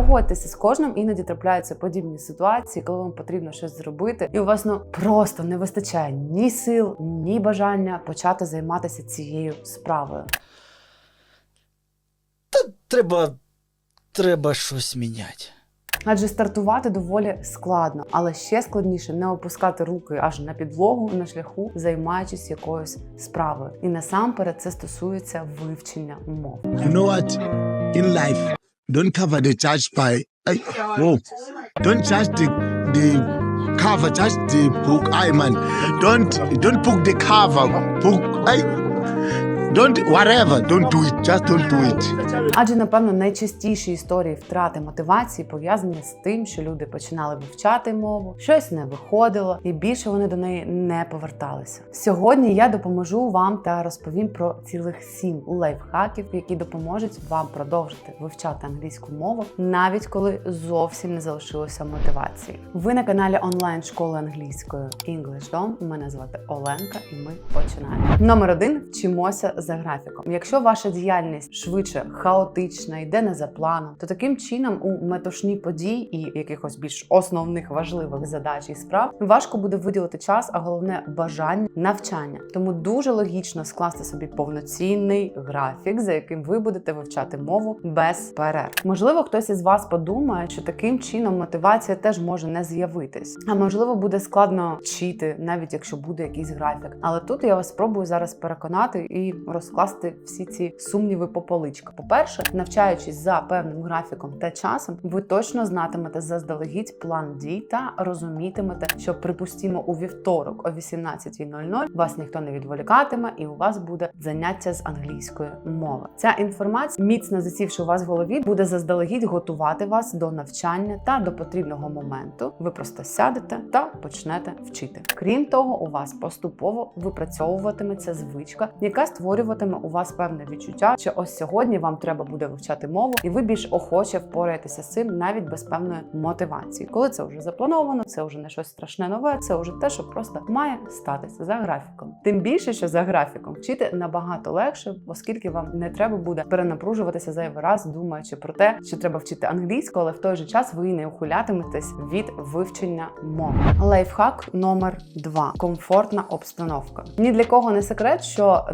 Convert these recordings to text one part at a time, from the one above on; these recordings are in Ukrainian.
Погодьтеся з кожним, іноді трапляються подібні ситуації, коли вам потрібно щось зробити, і у вас ну просто не вистачає ні сил, ні бажання почати займатися цією справою. Треба. Треба щось міняти. Адже стартувати доволі складно, але ще складніше не опускати руки аж на підлогу на шляху, займаючись якоюсь справою. І насамперед це стосується вивчення мов. You know what? In life, don't cover the church by. Ay, whoa. Don't judge the the cover, judge the book. I man, don't don't book the cover. Book. I eh. Don't whatever. Don't do it. Just don't do it. Адже, напевно, найчастіші історії втрати мотивації пов'язані з тим, що люди починали вивчати мову, щось не виходило, і більше вони до неї не поверталися. Сьогодні я допоможу вам та розповім про цілих сім лайфхаків, які допоможуть вам продовжити вивчати англійську мову, навіть коли зовсім не залишилося мотивації. Ви на каналі онлайн школи англійської English Dom. Мене звати Оленка, і ми починаємо. Номер один вчимося за графіком. Якщо ваша діяльність швидше хаотична, йде не за планом, то таким чином у метушні подій і якихось більш основних важливих задач і справ важко буде виділити час, а головне бажання навчання. Тому дуже логічно скласти собі повноцінний графік, за яким ви будете вивчати мову без перерв. Можливо, хтось із вас подумає, що таким чином мотивація теж може не з'явитись, а можливо, буде складно вчити, навіть якщо буде якийсь графік. Але тут я вас спробую зараз переконати і розкласти всі ці сумніви по поличках. По-перше, навчаючись за певним графіком та часом, ви точно знатимете заздалегідь план дій та розумітимете, що припустімо у вівторок о 18.00 вас ніхто не відволікатиме, і у вас буде заняття з англійської мови. Ця інформація, міцно засівши у вас в голові, буде заздалегідь готувати вас до навчання та до потрібного моменту. Ви просто сядете та почнете вчити. Крім того, у вас поступово випрацьовуватиметься звичка, яка створюватиме у вас певне відчуття, що ось сьогодні вам треба буде вивчати мову, і ви більш охоче впораєтеся з цим навіть без певної мотивації. Коли це вже заплановано, це вже не щось страшне нове, це вже те, що просто має статися за графіком. Тим більше, що за графіком вчити набагато легше, оскільки вам не треба буде перенапружуватися зайвий раз, думаючи про те, що треба вчити англійську, але в той же час ви не ухилятиметесь від вивчення мови. Лайфхак номер два: комфортна обстановка. Ні для кого не секрет, що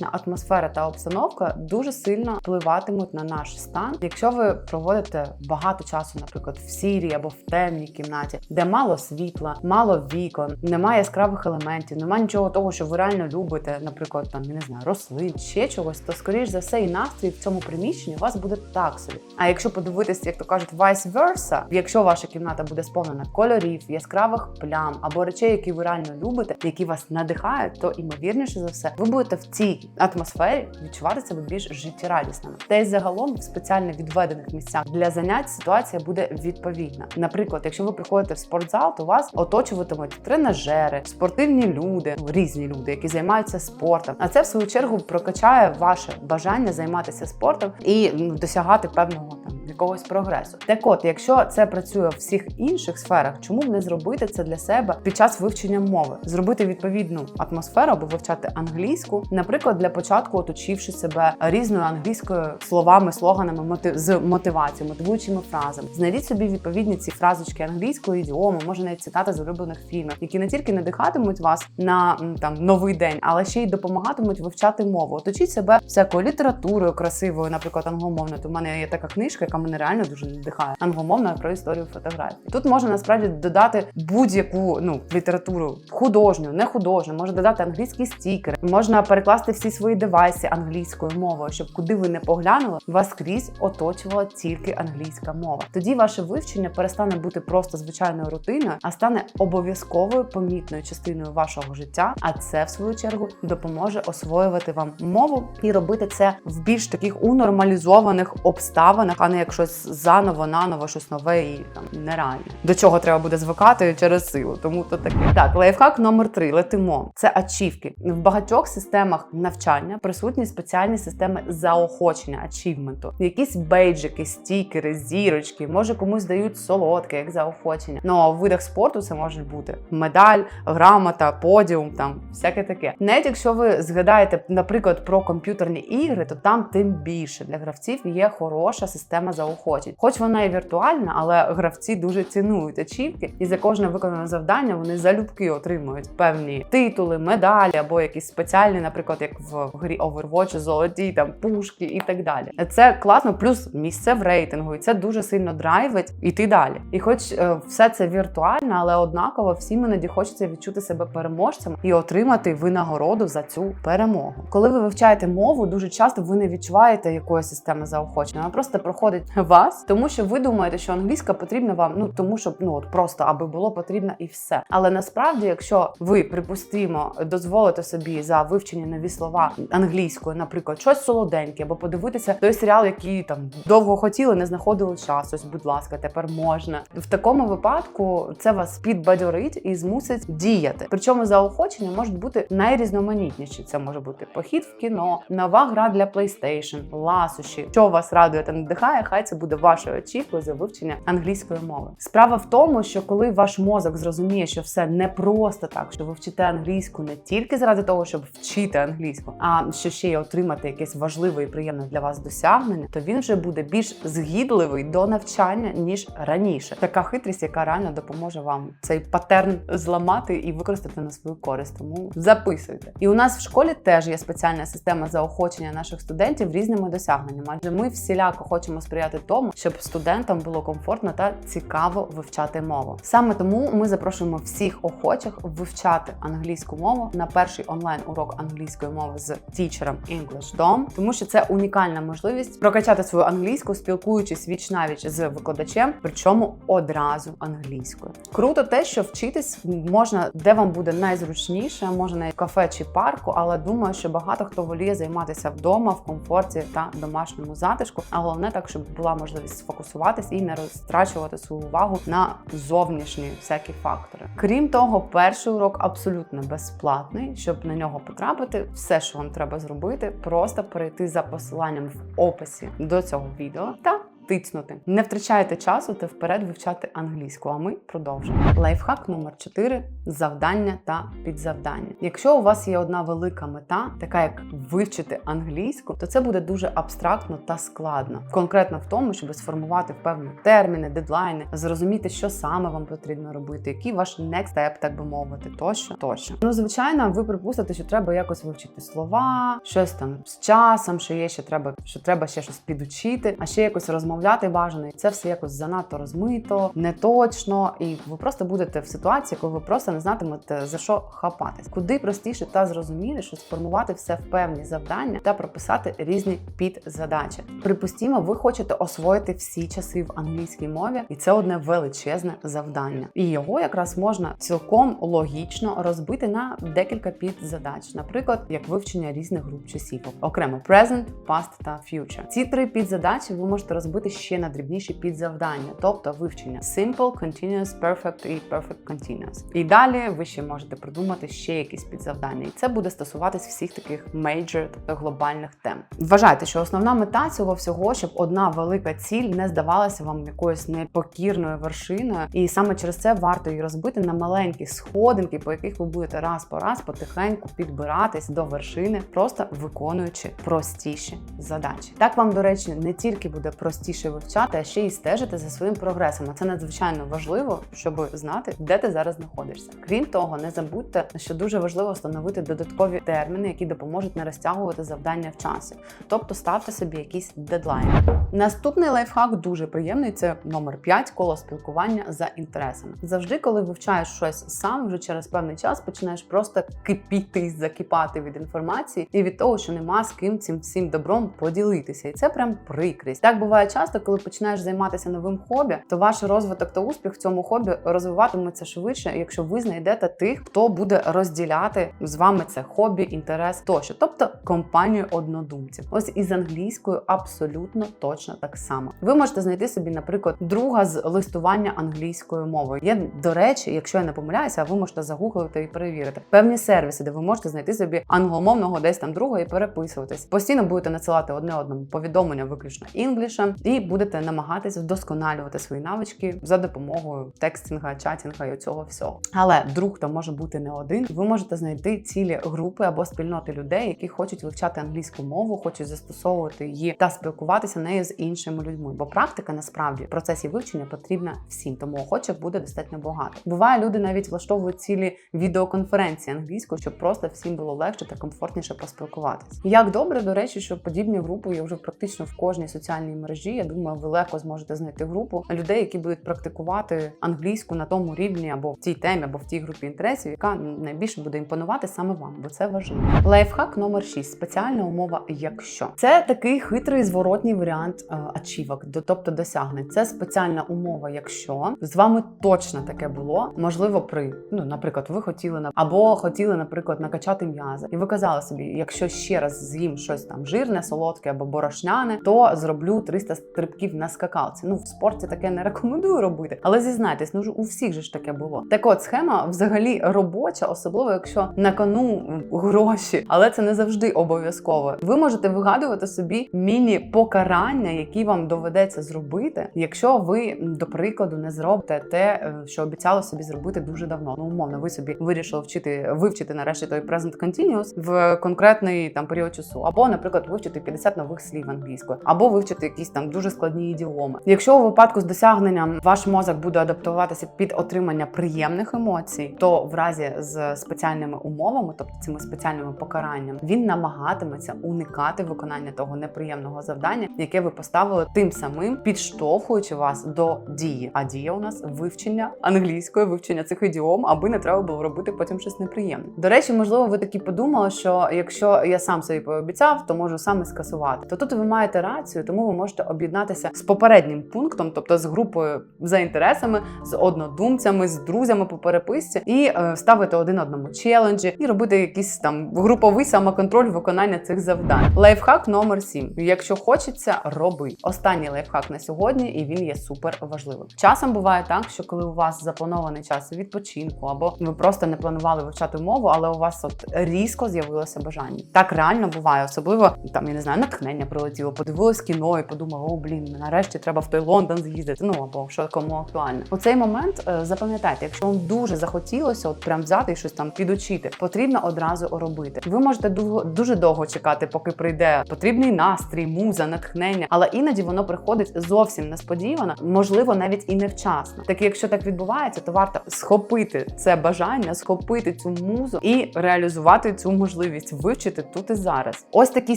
навколишня атмосфера та обстановка дуже сильно впливатимуть на наш стан. Якщо ви проводите багато часу, наприклад, в сірій або в темній кімнаті, де мало світла, мало вікон, немає яскравих елементів, немає нічого того, що ви реально любите, наприклад, там я не знаю, рослин, ще чогось, то скоріш за все і настрій в цьому приміщенні у вас буде так собі. А якщо подивитись, як то кажуть, vice versa, якщо ваша кімната буде сповнена кольорів, яскравих плям або речей, які ви реально любите, які вас надихають, то імовірніше за все, ви будете в цій атмосфері відчувати себе більш життєрадісними. Та й загалом в спеціально відведених місцях для занять ситуація буде відповідна. Наприклад, якщо ви приходите в спортзал, то вас оточуватимуть тренажери, спортивні люди, різні люди, які займаються спортом. А це в свою чергу прокачає ваше бажання займатися спортом і досягати певного там якогось прогресу. Так от, якщо це працює в всіх інших сферах, чому б не зробити це для себе під час вивчення мови? Зробити відповідну атмосферу або вивчати англійську, наприклад, для початку оточивши себе різною англійською словами, слоганами, мотив з мотивацією, мотивуючими фразами. Знайдіть собі відповідні ці фразочки англійської ідіоми, може навіть цитати з улюблених фільмів, які не тільки надихатимуть вас на там новий день, але ще й допомагатимуть вивчати мову. Оточіть себе всякою літературою красивою, наприклад, англомовною. То в мене є така книжка, яка мене реально дуже надихає. Англомовна про історію фотографії. Тут можна насправді додати будь-яку ну літературу художню, не художню, можна додати англійські стікери, можна перекласти всі свої девайси англійською мовою, щоб куди ви не поглянули, вас скрізь оточувала тільки англійська мова. Тоді ваше вивчення перестане бути просто звичайною рутиною, а стане обов'язковою помітною частиною вашого життя. А це в свою чергу допоможе освоювати вам мову і робити це в більш таких унормалізованих обставинах, а не як щось заново, наново, щось нове і там нереальне. До чого треба буде звикати через силу. Тому то таке. Так, лайфхак номер три. Летимо. Це ачівки. В багатьох системах навчання присутні спеціальні системи заохочення, ачівменту. Якісь бейджики, стікери, зірочки, може комусь дають солодке, як заохочення. Ну а в видах спорту це може бути медаль, грамота, подіум, там всяке таке. Навіть якщо ви згадаєте, наприклад, про комп'ютерні ігри, то там тим більше для гравців є хороша система заохочення заохочить. Хоч вона і віртуальна, але гравці дуже цінують ачівки, і за кожне виконане завдання вони залюбки отримують певні титули, медалі або якісь спеціальні, наприклад, як в грі Overwatch, золоті там пушки і так далі. Це класно, плюс місце в рейтингу, і це дуже сильно драйвить іти далі. І хоч е, все це віртуально, але однаково всім іноді хочеться відчути себе переможцем і отримати винагороду за цю перемогу. Коли ви вивчаєте мову, дуже часто ви не відчуваєте якоїсь системи заохочення. Вона просто проходить вас, тому що ви думаєте, що англійська потрібна вам, ну тому що ну от просто аби було потрібно і все. Але насправді, якщо ви припустимо дозволите собі за вивчені нові слова англійською, наприклад, щось солоденьке, або подивитися той серіал, який там довго хотіли, не знаходили час. Ось, будь ласка, тепер можна. В такому випадку це вас підбадьорить і змусить діяти. Причому заохочення можуть бути найрізноманітніші. Це може бути похід в кіно, нова гра для PlayStation, ласощі. Що вас радує та надихає, хай це буде вашою очікою за вивчення англійської мови. Справа в тому, що коли ваш мозок зрозуміє, що все не просто так, що ви вчите англійську не тільки заради того, щоб вчити англійську, а що ще й отримати якесь важливе і приємне для вас досягнення, то він вже буде більш згідливий до навчання ніж раніше. Така хитрість, яка реально допоможе вам цей патерн зламати і використати на свою користь. Тому записуйте. І у нас в школі теж є спеціальна система заохочення наших студентів різними досягненнями. Адже ми всіляко хочемо сприяти тому, щоб студентам було комфортно та цікаво вивчати мову. Саме тому ми запрошуємо всіх охочих вивчати англійську мову на перший онлайн урок англійської мови з тічером English Dom, тому що це унікальна можливість прокачати свою англійську, спілкуючись віч навіч з викладачем, причому одразу англійською. Круто те, що вчитись можна де вам буде найзручніше, можна на кафе чи парку, але думаю, що багато хто воліє займатися вдома в комфорті та домашньому затишку. А головне так, щоб була можливість сфокусуватись і не розтрачувати свою увагу на зовнішні всякі фактори. Крім того, перший урок абсолютно безплатний. Щоб на нього потрапити, все, що вам треба зробити, просто перейти за посиланням в описі до цього відео та тицнути. Не втрачайте часу та вперед вивчати англійську. А ми продовжимо. Лайфхак номер 4 завдання та підзавдання. Якщо у вас є одна велика мета, така як вивчити англійську, то це буде дуже абстрактно та складно. Конкретно в тому, щоб сформувати певні терміни, дедлайни, зрозуміти, що саме вам потрібно робити, який ваш next step, так би мовити, тощо, тощо. Ну, звичайно, ви припустите, що треба якось вивчити слова, щось там з часом, що є ще треба, що треба ще щось підучити, а ще якось розмовляти бажано. І це все якось занадто розмито, неточно, і ви просто будете в ситуації, коли ви просто не знатимете за що хапатись. Куди простіше та зрозуміліше сформувати все в певні завдання та прописати різні підзадачі. Припустімо, ви хочете освоїти всі часи в англійській мові, і це одне величезне завдання. І його якраз можна цілком логічно розбити на декілька підзадач, наприклад, як вивчення різних груп часів, окремо present, past та future. Ці три підзадачі ви можете розбити ще на дрібніші підзавдання, тобто вивчення simple, continuous, perfect і perfect continuous. І далі ви ще можете придумати ще якісь підзавдання, і це буде стосуватись всіх таких major, глобальних тем. Вважайте, що основна мета цього всього, щоб одна велика ціль не здавалася вам якоюсь непокірною вершиною, і саме через це варто її розбити на маленькі сходинки, по яких ви будете раз по раз потихеньку підбиратись до вершини, просто виконуючи простіші задачі. Так вам, до речі, не тільки буде простіше вивчати, а ще й стежити за своїм прогресом. А це надзвичайно важливо, щоб знати, де ти зараз знаходишся. Крім того, не забудьте, що дуже важливо встановити додаткові терміни, які допоможуть не розтягувати завдання в часі. Тобто ставте собі якісь дедлайни. Наступний лайфхак дуже приємний. Це номер 5 коло спілкування за інтересами. Завжди, коли вивчаєш щось сам, вже через певний час починаєш просто кипіти, закипати від інформації і від того, що нема з ким цим всім добром поділитися. І це прям прикрість. Так буває часто, коли починаєш займатися новим хобі, то ваш розвиток та успіх в цьому хобі розвиватиметься швидше, якщо ви знайдете тих, хто буде розділяти з вами це хобі, інтерес тощо, тобто компанію однодумців. Ось із англійською абсолютно точно так само. Ви можете знайти собі, наприклад, друга з листування англійською мовою. Є, до речі, якщо я не помиляюся, ви можете загуглити і перевірити певні сервіси, де ви можете знайти собі англомовного десь там друга і переписуватись. Постійно будете надсилати одне одному повідомлення виключно інглішем, і будете намагатись вдосконалювати свої навички за допомогою текстінга, чатінга і цього всього. Але друг то може бути не один. Ви можете знайти цілі групи або спільноти людей, які хочуть вивчати англійську мову, хочуть застосовувати її та спілкуватися нею з іншими людьми. Бо практика насправді в процесі вивчення потрібна всім, тому охочих буде достатньо багато. Буває, люди навіть влаштовують цілі відеоконференції англійською, щоб просто всім було легше та комфортніше поспілкуватися. Як добре, до речі, що подібні групи є вже практично в кожній соціальній мережі. Я думаю, ви легко зможете знайти групу людей, які будуть практикувати англійську на тому рівні або в цій темі, або в тій групі інтересів, яка найбільше буде імпонувати саме вам, бо це важливо. Лайфхак номер 6. Спеціальна умова, якщо це такий хитрий зворотній варіант е, ачівок, тобто досягнень. Це спеціальна умова, якщо з вами точно таке було. Можливо, при ну, наприклад, ви хотіли на або хотіли, наприклад, накачати м'язи, і ви казали собі, якщо ще раз з'їм щось там жирне, солодке або борошняне, то зроблю 300 стрибків на скакалці. Ну в спорті таке не рекомендую робити, але зізнайтесь, ну ж у всіх же ж таке було. Так от схема взагалі робоча, особливо якщо на кону гроші, але це не завжди обов'язково. Ви можете вигадувати собі міні-покарання, які вам доведеться зробити, якщо ви, до прикладу, не зробите те, е, що обіцяли собі зробити дуже давно. Ну, умовно, ви собі вирішили вчити вивчити нарешті той present continuous в конкретний там період часу, або, наприклад, вивчити 50 нових слів англійською, або вивчити якісь там дуже складні ідіоми. Якщо у випадку з досягненням ваш мозок буде адаптуватися під отримання приємних емоцій, то в разі з спеціальними умовами, тобто цими спеціальними покараннями, він намагатиметься уникати виконання того неприємного завдання, яке ви поставили тим самим, підштовхуючи вас до дії. А дія у нас вивчення англійської, вивчення цих ідіом, аби не треба було робити потім щось неприємне. До речі, можливо, ви такі подумали, що якщо я сам собі пообіцяв, то можу саме скасувати. То тут ви маєте рацію, тому ви можете об'єднатися з попереднім пунктом, тобто з групою за інтересами, з однодумцями, з друзями по переписці, і е, ставити один одному челенджі, і робити якийсь там груповий самоконтроль виконання цих завдань. Лайфхак номер 7. Якщо хочеться, роби. Останній лайфхак на сьогодні, і він є супер важливим. Часом буває так, що коли у вас запланований час відпочинку, або ви просто не планували вивчати мову, але у вас от різко з'явилося бажання. Так реально буває, особливо там я не знаю, натхнення прилетіло, подивилось кіно і подумав, о блін, нарешті треба в той Лондон з'їздити. Ну або що кому актуально. У цей момент е, запам'ятайте, якщо вам дуже захотілося, от прям взяти і щось там підучити, потрібно одразу робити. Ви можете дуже довго чекати, поки прийде потрібний настрій, муза, натхнення, але іноді воно приходить зовсім несподівано, можливо, навіть і невчасно. Так якщо так відбувається, то варто схопити це бажання, схопити цю музу і реалізувати цю можливість вивчити тут і зараз. Ось такі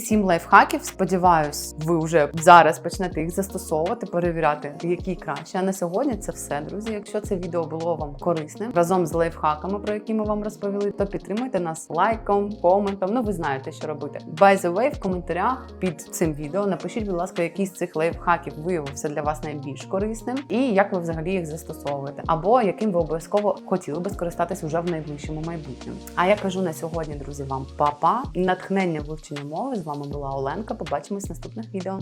сім лайфхаків. Сподіваюсь, ви вже зараз почнете їх застосовувати, перевіряти, які краще. А на сьогодні це все, друзі. Якщо це відео було вам корисним разом з лайфхаками, про які ми вам розповіли, то підтримуйте нас лайком, коментом. Ну ви знаєте, що робити. By the way, в коментарях під цим відео напишіть, будь ласка, який з цих лайфхаків виявився для вас найбільш корисним, і як ви взагалі їх застосовуєте, або яким ви обов'язково хотіли би скористатись уже в найближчому майбутньому. А я кажу на сьогодні, друзі, вам па-па. натхнення вивчення мови. З вами була Оленка. Побачимось в наступних відео.